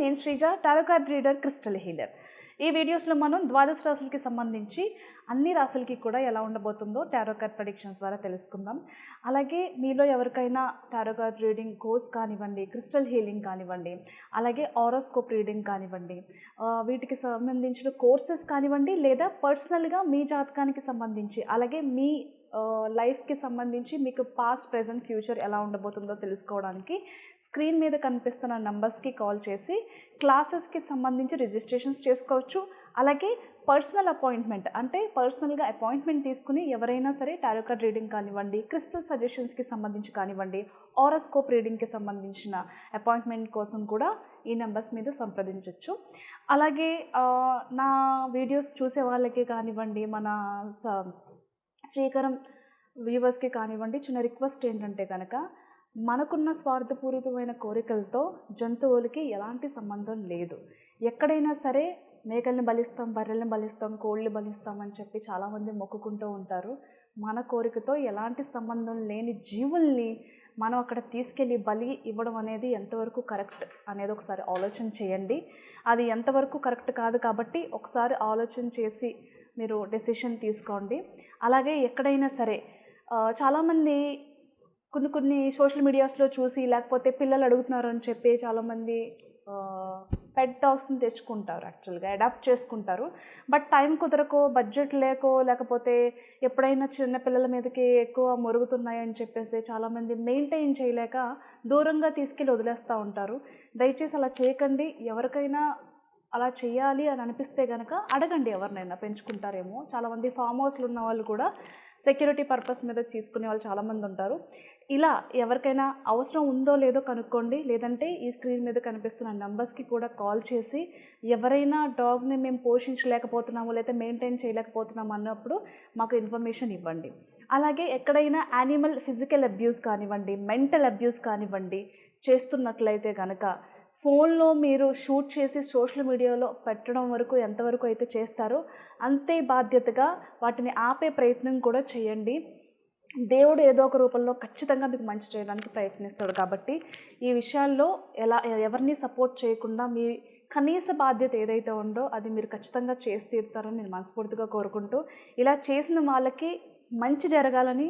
నేను Sreeja tarot card reader crystal healer. ఈ వీడియోస్లో మనం ద్వాదశ రాశులకి సంబంధించి అన్ని రాశులకి కూడా ఎలా ఉండబోతుందో టారోకార్డ్ ప్రొడిక్షన్స్ ద్వారా తెలుసుకుందాం. అలాగే మీలో ఎవరికైనా టారోకార్డ్ రీడింగ్ కోర్స్ కానివ్వండి క్రిస్టల్ హీలింగ్ కానివ్వండి అలాగే ఆరోస్కోప్ రీడింగ్ కానివ్వండి వీటికి సంబంధించిన కోర్సెస్ కానివ్వండి లేదా పర్సనల్గా మీ జాతకానికి సంబంధించి అలాగే మీ లైఫ్కి సంబంధించి మీకు పాస్ట్ ప్రజెంట్ ఫ్యూచర్ ఎలా ఉండబోతుందో తెలుసుకోవడానికి స్క్రీన్ మీద కనిపిస్తున్న నంబర్స్కి కాల్ చేసి క్లాసెస్కి సంబంధించి రిజిస్ట్రేషన్స్ చేసుకోవచ్చు. అలాగే పర్సనల్ అపాయింట్మెంట్ అంటే పర్సనల్గా అపాయింట్మెంట్ తీసుకుని ఎవరైనా సరే టారో కార్డ్ రీడింగ్ కానివ్వండి క్రిస్టల్ సజెషన్స్కి సంబంధించి కానివ్వండి ఆరోస్కోప్ రీడింగ్కి సంబంధించిన అపాయింట్మెంట్ కోసం కూడా ఈ నెంబర్స్ మీద సంప్రదించవచ్చు అలాగే నా వీడియోస్ చూసే వాళ్ళకి కానివ్వండి మన స శ్రీకరం వ్యూవర్స్కి కానివ్వండి చిన్న రిక్వెస్ట్ ఏంటంటే కనుక మనకున్న స్వార్థపూరితమైన కోరికలతో జంతువులకి ఎలాంటి సంబంధం లేదు. ఎక్కడైనా సరే మేకల్ని బలిస్తాం బర్రెల్ని బలిస్తాం కోళ్ళని బలిస్తాం అని చెప్పి చాలామంది మొక్కుకుంటూ ఉంటారు. మన కోరికతో ఎలాంటి సంబంధం లేని జీవుల్ని మనం అక్కడ తీసుకెళ్ళి బలి ఇవ్వడం అనేది ఎంతవరకు కరెక్ట్ అనేది ఒకసారి ఆలోచన చేయండి. అది ఎంతవరకు కరెక్ట్ కాదు కాబట్టి ఒకసారి ఆలోచన చేసి మీరు డెసిషన్ తీసుకోండి. అలాగే ఎక్కడైనా సరే చాలామంది కొన్ని కొన్ని సోషల్ మీడియాస్లో చూసి లేకపోతే పిల్లలు అడుగుతున్నారు అని చెప్పి చాలామంది పెట్ డాగ్స్ని తెచ్చుకుంటారు యాక్చువల్గా అడాప్ట్ చేసుకుంటారు. బట్ టైం కుదరకో బడ్జెట్ లేకో లేకపోతే ఎప్పుడైనా చిన్న పిల్లల మీదకి ఎక్కువ మొరుగుతున్నాయని చెప్పేసి చాలామంది మెయింటైన్ చేయలేక దూరంగా తీసుకెళ్ళి వదిలేస్తూ ఉంటారు. దయచేసి అలా చేయకండి. ఎవరికైనా అలా చేయాలి అని అనిపిస్తే కనుక అడగండి ఎవరినైనా పెంచుకుంటారేమో. చాలామంది ఫామ్ హౌస్లు ఉన్న వాళ్ళు కూడా సెక్యూరిటీ పర్పస్ మీద తీసుకునే వాళ్ళు చాలామంది ఉంటారు. ఇలా ఎవరికైనా అవసరం ఉందో లేదో కనుక్కోండి. లేదంటే ఈ స్క్రీన్ మీద కనిపిస్తున్న నెంబర్స్కి కూడా కాల్ చేసి ఎవరైనా డాగ్ని మేము పోషించలేకపోతున్నాము లేదా మెయింటైన్ చేయలేకపోతున్నాము అన్నప్పుడు మాకు ఇన్ఫర్మేషన్ ఇవ్వండి. అలాగే ఎక్కడైనా యానిమల్ ఫిజికల్ అబ్యూస్ కానివ్వండి మెంటల్ అబ్యూస్ కానివ్వండి చేస్తున్నట్లయితే కనుక ఫోన్లో మీరు షూట్ చేసి సోషల్ మీడియాలో పెట్టడం వరకు ఎంతవరకు అయితే చేస్తారో అంతే బాధ్యతగా వాటిని ఆపే ప్రయత్నం కూడా చేయండి. దేవుడు ఏదో ఒక రూపంలో ఖచ్చితంగా మీకు మంచి చేయడానికి ప్రయత్నిస్తాడు కాబట్టి ఈ విషయాల్లో ఎలా ఎవరిని సపోర్ట్ చేయకుండా మీ కనీస బాధ్యత ఏదైతే ఉందో అది మీరు ఖచ్చితంగా చేసి తీరుతారని నేను మనస్ఫూర్తిగా కోరుకుంటూ ఇలా చేసిన వాళ్ళకి మంచి జరగాలని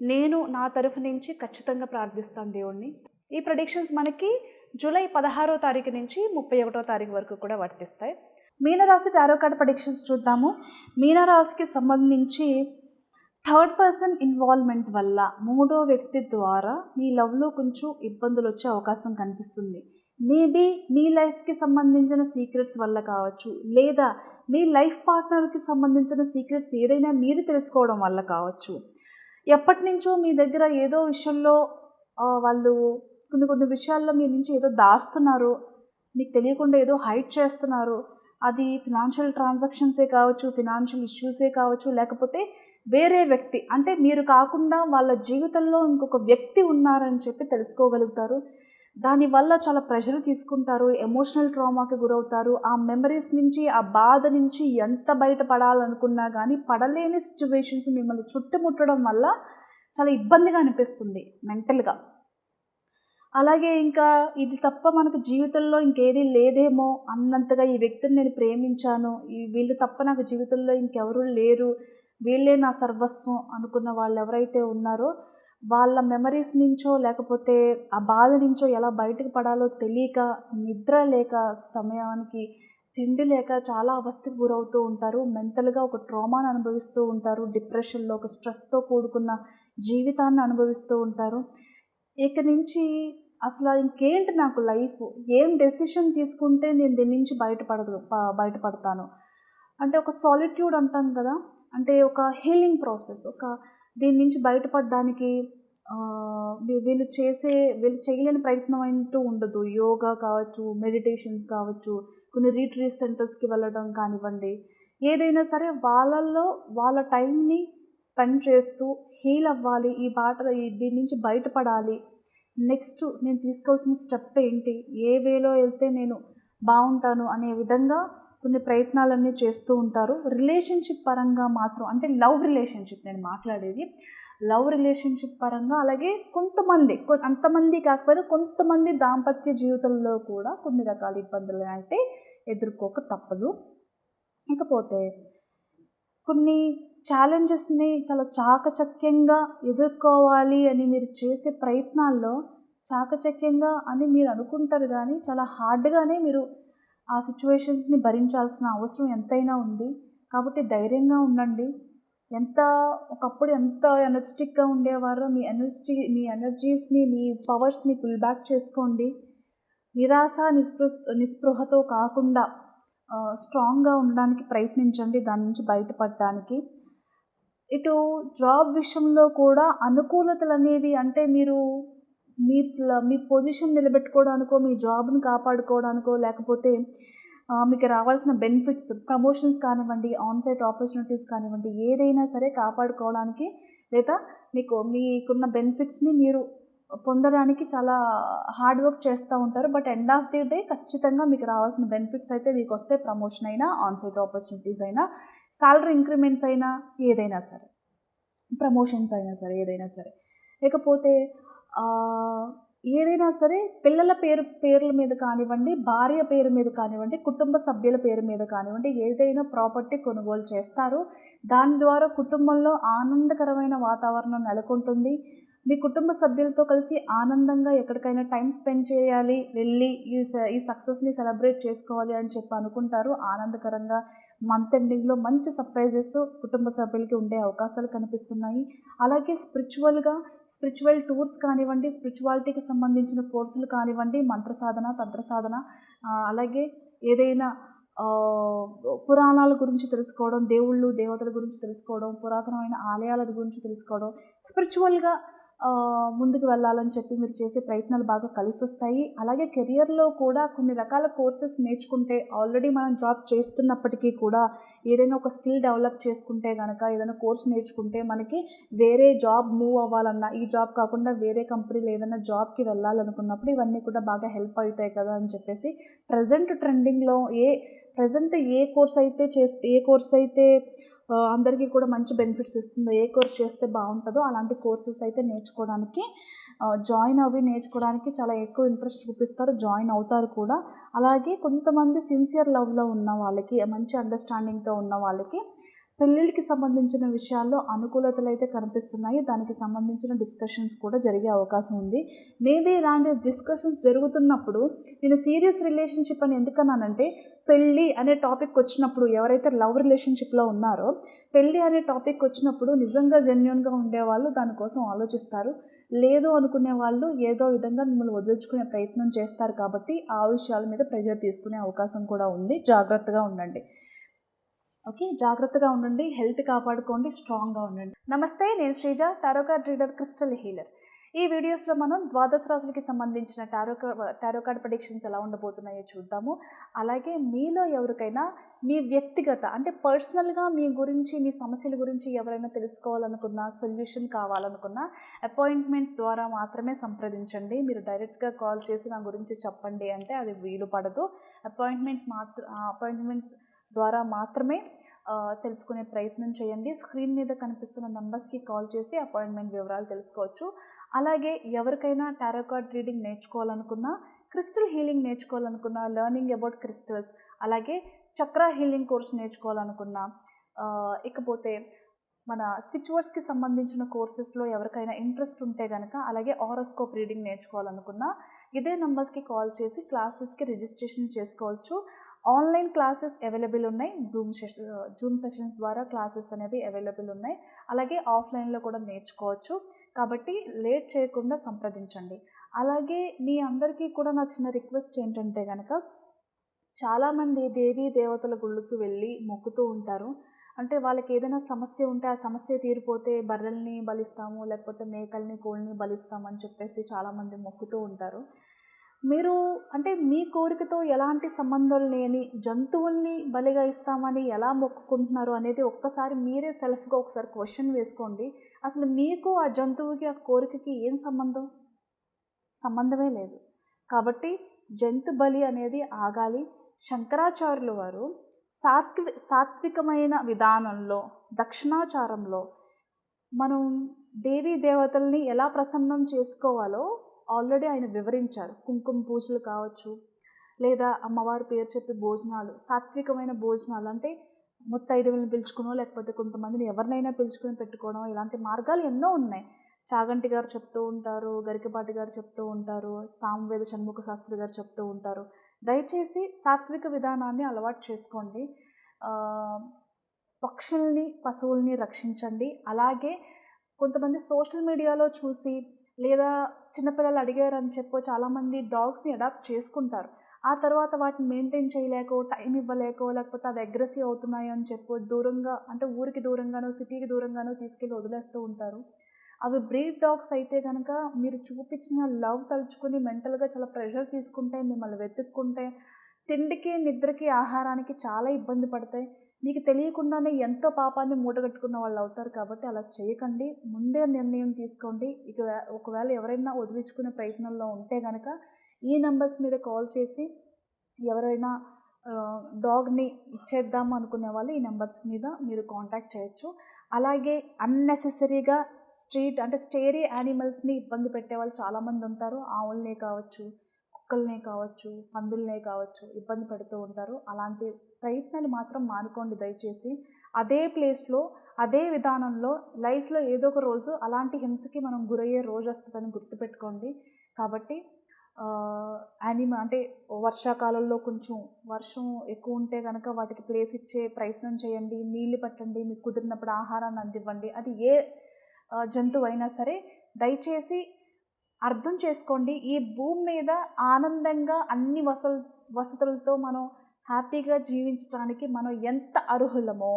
నేను నా తరఫు నుంచి ఖచ్చితంగా ప్రార్థిస్తాను దేవుణ్ణి. ఈ ప్రొడిక్షన్స్ మనకి జూలై పదహారో తారీఖు నుంచి ముప్పై ఒకటో తారీఖు వరకు కూడా వర్తిస్తాయి. మీనరాశి టారో కార్డ్ ప్రొడిక్షన్స్ చూద్దాము. మీనరాశికి సంబంధించి థర్డ్ పర్సన్ ఇన్వాల్వ్మెంట్ వల్ల మూడో వ్యక్తి ద్వారా మీ లవ్లో కొంచెం ఇబ్బందులు వచ్చే అవకాశం కనిపిస్తుంది. మేబీ మీ లైఫ్కి సంబంధించిన సీక్రెట్స్ వల్ల కావచ్చు లేదా మీ లైఫ్ పార్ట్నర్కి సంబంధించిన సీక్రెట్స్ ఏదైనా మీరు తెలుసుకోవడం వల్ల కావచ్చు. ఎప్పటి నుంచో మీ దగ్గర ఏదో విషయంలో వాళ్ళు కొన్ని కొన్ని విషయాల్లో మీ నుంచి ఏదో దాస్తున్నారు. మీకు తెలియకుండా ఏదో హైడ్ చేస్తున్నారు. అది ఫినాన్షియల్ ట్రాన్సాక్షన్సే కావచ్చు ఫినాన్షియల్ ఇష్యూసే కావచ్చు లేకపోతే వేరే వ్యక్తి అంటే మీరు కాకుండా వాళ్ళ జీవితంలో ఇంకొక వ్యక్తి ఉన్నారని చెప్పి తెలుసుకోగలుగుతారు. దానివల్ల చాలా ప్రెషర్ తీసుకుంటారు ఎమోషనల్ ట్రామాకి గురవుతారు. ఆ మెమరీస్ నుంచి ఆ బాధ నుంచి ఎంత బయటపడాలనుకున్నా కానీ పడలేని సిచ్యువేషన్స్ మిమ్మల్ని చుట్టుముట్టడం వల్ల చాలా ఇబ్బందిగా అనిపిస్తుంది మెంటల్గా. అలాగే ఇంకా ఇది తప్ప మనకు జీవితంలో ఇంకేది లేదేమో అన్నంతగా ఈ వ్యక్తిని నేను ప్రేమించాను. ఈ వీళ్ళు తప్ప నాకు జీవితంలో ఇంకెవరూ లేరు. వీళ్ళే నా సర్వస్వం అనుకున్న వాళ్ళు ఎవరైతే ఉన్నారో వాళ్ళ మెమరీస్ నుంచో లేకపోతే ఆ బాధ నుంచో ఎలా బయటకు పడాలో తెలియక నిద్ర లేక సమయానికి తిండి లేక చాలా అవస్థకు గురవుతూ ఉంటారు. మెంటల్గా ఒక ట్రామాను అనుభవిస్తూ ఉంటారు. డిప్రెషన్లో ఒక స్ట్రెస్తో కూడుకున్న జీవితాన్ని అనుభవిస్తూ ఉంటారు. ఇక నుంచి అసలు ఇంకేంటి నాకు లైఫ్? ఏం డెసిషన్ తీసుకుంటే నేను దీని నుంచి బయటపడదు బయటపడతాను? అంటే ఒక సాలిట్యూడ్ అంటాం కదా? అంటే ఒక హీలింగ్ ప్రాసెస్ ఒక దీని నుంచి బయటపడడానికి వీళ్ళు చేసే వీళ్ళు చేయలేని ప్రయత్నం అంటూ ఉండదు. యోగా కావచ్చు మెడిటేషన్స్ కావచ్చు కొన్ని రీట్రీట్ సెంటర్స్కి వెళ్ళడం కానివ్వండి. ఏదైనా సరే వాళ్ళల్లో వాళ్ళ టైంని స్పెండ్ చేస్తూ హీల్ అవ్వాలి ఈ బాట దీని నుంచి బయటపడాలి. నెక్స్ట్ నేను తీసుకోవాల్సిన స్టెప్ ఏంటి? ఏ వేలో వెళ్తే నేను బాగుంటాను అనే విధంగా కొన్ని ప్రయత్నాలన్నీ చేస్తూ ఉంటారు. రిలేషన్షిప్ పరంగా మాత్రం అంటే లవ్ రిలేషన్షిప్ నేను మాట్లాడేది. లవ్ రిలేషన్షిప్ పరంగా అలాగే కొంతమంది కొ- అంతమంది కాకపోయినా కొంతమంది దాంపత్య జీవితంలో కూడా కొన్ని రకాల ఇబ్బందులు అయితే ఎదుర్కోక తప్పదు. ఇకపోతే కొన్ని ఛాలెంజెస్ని చాలా చాకచక్యంగా ఎదుర్కోవాలి అని మీరు చేసే ప్రయత్నాల్లో చాకచక్యంగా అని మీరు అనుకుంటారు కానీ చాలా హార్డ్గానే మీరు ఆ సిచ్యువేషన్స్ని భరించాల్సిన అవసరం ఎంతైనా ఉంది. కాబట్టి ధైర్యంగా ఉండండి. ఎంత ఒకప్పుడు ఎంత ఎనర్జెటిక్గా ఉండేవారో మీ ఎనర్జీ మీ ఎనర్జీస్ని మీ పవర్స్ని పుల్ బ్యాక్ చేసుకోండి. నిరాశ నిస్పృహ నిస్పృహతో కాకుండా స్ట్రాంగ్గా ఉండడానికి ప్రయత్నించండి దాని నుంచి బయటపడడానికి ఇటు జాబ్ విషయంలో కూడా అనుకూలతలు అనేవి అంటే మీరు మీ మీ పొజిషన్ నిలబెట్టుకోవడానికో మీ జాబ్ని కాపాడుకోవడానికో లేకపోతే మీకు రావాల్సిన బెనిఫిట్స్ ప్రమోషన్స్ కానివ్వండి ఆన్సైట్ ఆపర్చునిటీస్ కానివ్వండి ఏదైనా సరే కాపాడుకోవడానికి లేదా మీకు మీకున్న బెనిఫిట్స్ని మీరు పొందడానికి చాలా హార్డ్ వర్క్ చేస్తూ ఉంటారు. But end of the day ఖచ్చితంగా మీకు రావాల్సిన బెనిఫిట్స్ అయితే మీకు వస్తే ప్రమోషన్ అయినా ఆన్సైట్ ఆపర్చునిటీస్ అయినా సాలరీ ఇంక్రిమెంట్స్ అయినా ఏదైనా సరే ప్రమోషన్స్ అయినా సరే ఏదైనా సరే. లేకపోతే ఏదైనా సరే పిల్లల పేరు పేర్ల మీద కానివ్వండి భార్య పేరు మీద కానివ్వండి కుటుంబ సభ్యుల పేరు మీద కానివ్వండి ఏదైనా ప్రాపర్టీ కొనుగోలు చేస్తారు. దాని ద్వారా కుటుంబంలో ఆనందకరమైన వాతావరణం నెలకొంటుంది. మీ కుటుంబ సభ్యులతో కలిసి ఆనందంగా ఎక్కడికైనా టైం స్పెండ్ చేయాలి వెళ్ళి ఈ స- ఈ సక్సెస్ని సెలబ్రేట్ చేసుకోవాలి అని చెప్పి అనుకుంటారు. ఆనందకరంగా మంత్ ఎండింగ్లో మంచి సర్ప్రైజెస్ కుటుంబ సభ్యులకి ఉండే అవకాశాలు కనిపిస్తున్నాయి. అలాగే స్పిరిచువల్గా స్పిరిచువల్ టూర్స్ కానివ్వండి స్పిరిచువాలిటీకి సంబంధించిన కోర్సులు కానివ్వండి మంత్ర సాధన తంత్ర సాధన అలాగే ఏదైనా పురాణాల గురించి తెలుసుకోవడం దేవుళ్ళు దేవతల గురించి తెలుసుకోవడం పురాతనమైన ఆలయాల గురించి తెలుసుకోవడం స్పిరిచువల్గా ముందుకు వెళ్ళాలని చెప్పి మీరు చేసే ప్రయత్నాలు బాగా కలిసి వస్తాయి అలాగే కెరియర్లో కూడా కొన్ని రకాల కోర్సెస్ నేర్చుకుంటే ఆల్రెడీ మనం జాబ్ చేస్తున్నప్పటికీ కూడా ఏదైనా ఒక స్కిల్ డెవలప్ చేసుకుంటే కనుక ఏదైనా కోర్స్ నేర్చుకుంటే మనకి వేరే జాబ్ మూవ్ అవ్వాలన్నా ఈ జాబ్ కాకుండా వేరే కంపెనీలో ఏదైనా జాబ్కి వెళ్ళాలనుకున్నప్పుడు ఇవన్నీ కూడా బాగా హెల్ప్ అవుతాయి కదా అని చెప్పేసి ప్రజెంట్ ట్రెండింగ్లో ఏ ప్రజెంట్ ఏ కోర్స్ అయితే చేస్తే ఏ కోర్స్ అయితే అందరికీ కూడా మంచి బెనిఫిట్స్ ఇస్తుందో ఏ కోర్స్ చేస్తే బాగుంటుందో అలాంటి కోర్సెస్ అయితే నేర్చుకోవడానికి జాయిన్ అవి నేర్చుకోవడానికి చాలా ఎక్కువ ఇంట్రెస్ట్ చూపిస్తారు జాయిన్ అవుతారు కూడా. అలాగే కొంతమంది సిన్సియర్ లవ్లో ఉన్న వాళ్ళకి మంచి అండర్స్టాండింగ్తో ఉన్న వాళ్ళకి పెళ్ళిళ్ళకి సంబంధించిన విషయాల్లో అనుకూలతలు అయితే కనిపిస్తున్నాయి. దానికి సంబంధించిన డిస్కషన్స్ కూడా జరిగే అవకాశం ఉంది. మేబీ ఇలాంటి డిస్కషన్స్ జరుగుతున్నప్పుడు నేను సీరియస్ రిలేషన్షిప్ అని ఎందుకన్నానంటే పెళ్ళి అనే టాపిక్ వచ్చినప్పుడు ఎవరైతే లవ్ రిలేషన్షిప్లో ఉన్నారో పెళ్ళి అనే టాపిక్ వచ్చినప్పుడు నిజంగా జెన్యున్గా ఉండేవాళ్ళు దానికోసం ఆలోచిస్తారు. లేదు అనుకునే వాళ్ళు ఏదో విధంగా మిమ్మల్ని వదిలించుకునే ప్రయత్నం చేస్తారు కాబట్టి ఆ విషయాల మీద ప్రెజర్ తీసుకునే అవకాశం కూడా ఉంది. జాగ్రత్తగా ఉండండి. ఓకే? జాగ్రత్తగా ఉండండి హెల్త్ కాపాడుకోండి స్ట్రాంగ్గా ఉండండి. నమస్తే నేను Sreeja tarot card reader crystal healer. ఈ వీడియోస్లో మనం ద్వాదశ రాశులకి సంబంధించిన టారో కా- టారో కార్డ్ ప్రొడిక్షన్స్ ఎలా ఉండబోతున్నాయో చూద్దాము. అలాగే మీలో ఎవరికైనా మీ వ్యక్తిగత అంటే పర్సనల్గా మీ గురించి మీ సమస్యల గురించి ఎవరైనా తెలుసుకోవాలనుకున్నా సొల్యూషన్ కావాలనుకున్నా అపాయింట్మెంట్స్ ద్వారా మాత్రమే సంప్రదించండి. మీరు డైరెక్ట్గా కాల్ చేసి నా గురించి చెప్పండి అంటే అది వీలు పడదు. అపాయింట్మెంట్స్ మాత్ర అపాయింట్మెంట్స్ ద్వారా మాత్రమే తెలుసుకునే ప్రయత్నం చేయండి. స్క్రీన్ మీద కనిపిస్తున్న నెంబర్స్కి కాల్ చేసి అపాయింట్మెంట్ వివరాలు తెలుసుకోవచ్చు. అలాగే ఎవరికైనా టారో కార్డ్ రీడింగ్ నేర్చుకోవాలనుకున్నా క్రిస్టల్ హీలింగ్ నేర్చుకోవాలనుకున్నా లెర్నింగ్ అబౌట్ క్రిస్టల్స్ అలాగే చక్ర హీలింగ్ కోర్స్ నేర్చుకోవాలనుకున్నా ఇకపోతే మన స్విచ్ వర్డ్స్కి సంబంధించిన కోర్సెస్లో ఎవరికైనా ఇంట్రెస్ట్ ఉంటే కనుక అలాగే ఆరోస్కోప్ రీడింగ్ నేర్చుకోవాలనుకున్నా ఇదే నెంబర్స్కి కాల్ చేసి క్లాసెస్కి రిజిస్ట్రేషన్ చేసుకోవచ్చు. ఆన్లైన్ క్లాసెస్ అవైలబుల్ ఉన్నాయి. జూమ్ సెషన్ జూమ్ సెషన్స్ ద్వారా క్లాసెస్ అనేవి అవైలబుల్ ఉన్నాయి. అలాగే ఆఫ్లైన్లో కూడా నేర్చుకోవచ్చు. కాబట్టి లేట్ చేయకుండా సంప్రదించండి. అలాగే మీ అందరికీ కూడా నా చిన్న రిక్వెస్ట్ ఏంటంటే కనుక చాలామంది దేవీ దేవతల గుళ్ళకి వెళ్ళి మొక్కుతూ ఉంటారు. అంటే వాళ్ళకి ఏదైనా సమస్య ఉంటే ఆ సమస్య తీరిపోతే బర్రెల్ని బలిస్తాము లేకపోతే మేకల్ని కోళ్ళని బలిస్తాము అని చెప్పేసి చాలామంది మొక్కుతూ ఉంటారు. మీరు అంటే మీ కోరికతో ఎలాంటి సంబంధం లేని జంతువుల్ని బలిగా ఇస్తామని ఎలా మొక్కుకుంటున్నారు అనేది ఒక్కసారి మీరే సెల్ఫ్గా ఒకసారి క్వశ్చన్ వేసుకోండి. అసలు మీకు ఆ జంతువుకి ఆ కోరికకి ఏం సంబంధం? సంబంధమే లేదు. కాబట్టి జంతు బలి అనేది ఆగాలి. శంకరాచార్యులు వారు సాత్వి సాత్వికమైన విధానంలో దక్షిణాచారంలో మనం దేవీ దేవతల్ని ఎలా ప్రసన్నం చేసుకోవాలో ఆల్రెడీ ఆయన వివరించారు. కుంకుమ పూజలు కావచ్చు లేదా అమ్మవారి పేరు చెప్పి భోజనాలు సాత్వికమైన భోజనాలు అంటే ముత్తైదువులను పిలుచుకునో లేకపోతే కొంతమందిని ఎవరినైనా పిలుచుకుని పెట్టుకోవడం ఇలాంటి మార్గాలు ఎన్నో ఉన్నాయి. చాగంటి గారు చెప్తూ ఉంటారు గరికపాటి గారు చెప్తూ ఉంటారు సామవేద షణ్ముఖ శాస్త్రి గారు చెప్తూ ఉంటారు. దయచేసి సాత్విక విధానాన్ని అలవాటు చేసుకోండి. పక్షుల్ని పశువుల్ని రక్షించండి. అలాగే కొంతమంది సోషల్ మీడియాలో చూసి లేదా చిన్నపిల్లలు అడిగారని చెప్పో చాలామంది డాగ్స్ని అడాప్ట్ చేసుకుంటారు. ఆ తర్వాత వాటిని మెయింటైన్ చేయలేకో టైం ఇవ్వలేకో లేకపోతే అవి అగ్రెసివ్ అవుతున్నాయి అని చెప్పో దూరంగా అంటే ఊరికి దూరంగానో సిటీకి దూరంగానో తీసుకెళ్ళి వదిలేస్తూ ఉంటారు. అవి బ్రీడ్ డాగ్స్ అయితే కనుక మీరు చూపించిన లవ్ తలుచుకుని మెంటల్గా చాలా ప్రెషర్ తీసుకుంటే మిమ్మల్ని వెతుక్కుంటే తిండికి నిద్రకి ఆహారానికి చాలా ఇబ్బంది పడతాయి. మీకు తెలియకుండానే ఎంతో పాపాన్ని మూటగట్టుకున్న వాళ్ళు అవుతారు కాబట్టి అలా చేయకండి. ముందే నిర్ణయం తీసుకోండి. ఇక ఒకవేళ ఎవరైనా వదిలించుకునే ప్రయత్నంలో ఉంటే కనుక ఈ నెంబర్స్ మీద కాల్ చేసి ఎవరైనా డాగ్ని ఇచ్చేద్దాం అనుకునే వాళ్ళు ఈ నెంబర్స్ మీద మీరు కాంటాక్ట్ చేయొచ్చు. అలాగే అన్నెసెసరీగా స్ట్రీట్ అంటే స్టేరీ యానిమల్స్ని ఇబ్బంది పెట్టే వాళ్ళు చాలామంది ఉంటారు. ఆవులనే కావచ్చు కుక్కల్నే కావచ్చు పందుల్నే కావచ్చు ఇబ్బంది పెడుతూ ఉంటారు. అలాంటి ప్రయత్నాలు మాత్రం మానుకోండి దయచేసి. అదే ప్లేస్లో అదే విధానంలో లైఫ్లో ఏదో ఒక రోజు అలాంటి హింసకి మనం గురయ్యే రోజు వస్తుందని గుర్తుపెట్టుకోండి. కాబట్టి యానిమల్ అంటే వర్షాకాలంలో కొంచెం వర్షం ఎక్కువ ఉంటే కనుక వాటికి ప్లేస్ ఇచ్చే ప్రయత్నం చేయండి. నీళ్ళు పెట్టండి మీకు కుదిరినప్పుడు ఆహారాన్ని అందివ్వండి. అది ఏ జంతువు అయినా సరే దయచేసి అర్థం చేసుకోండి. ఈ భూమి మీద ఆనందంగా అన్ని వసలు వసతులతో మనం హ్యాపీగా జీవించడానికి మనం ఎంత అర్హులమో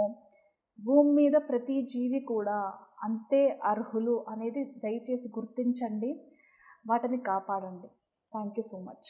భూమి మీద ప్రతి జీవి కూడా అంతే అర్హులు అనేది దయచేసి గుర్తించండి. వాటిని కాపాడండి. Thank you so much.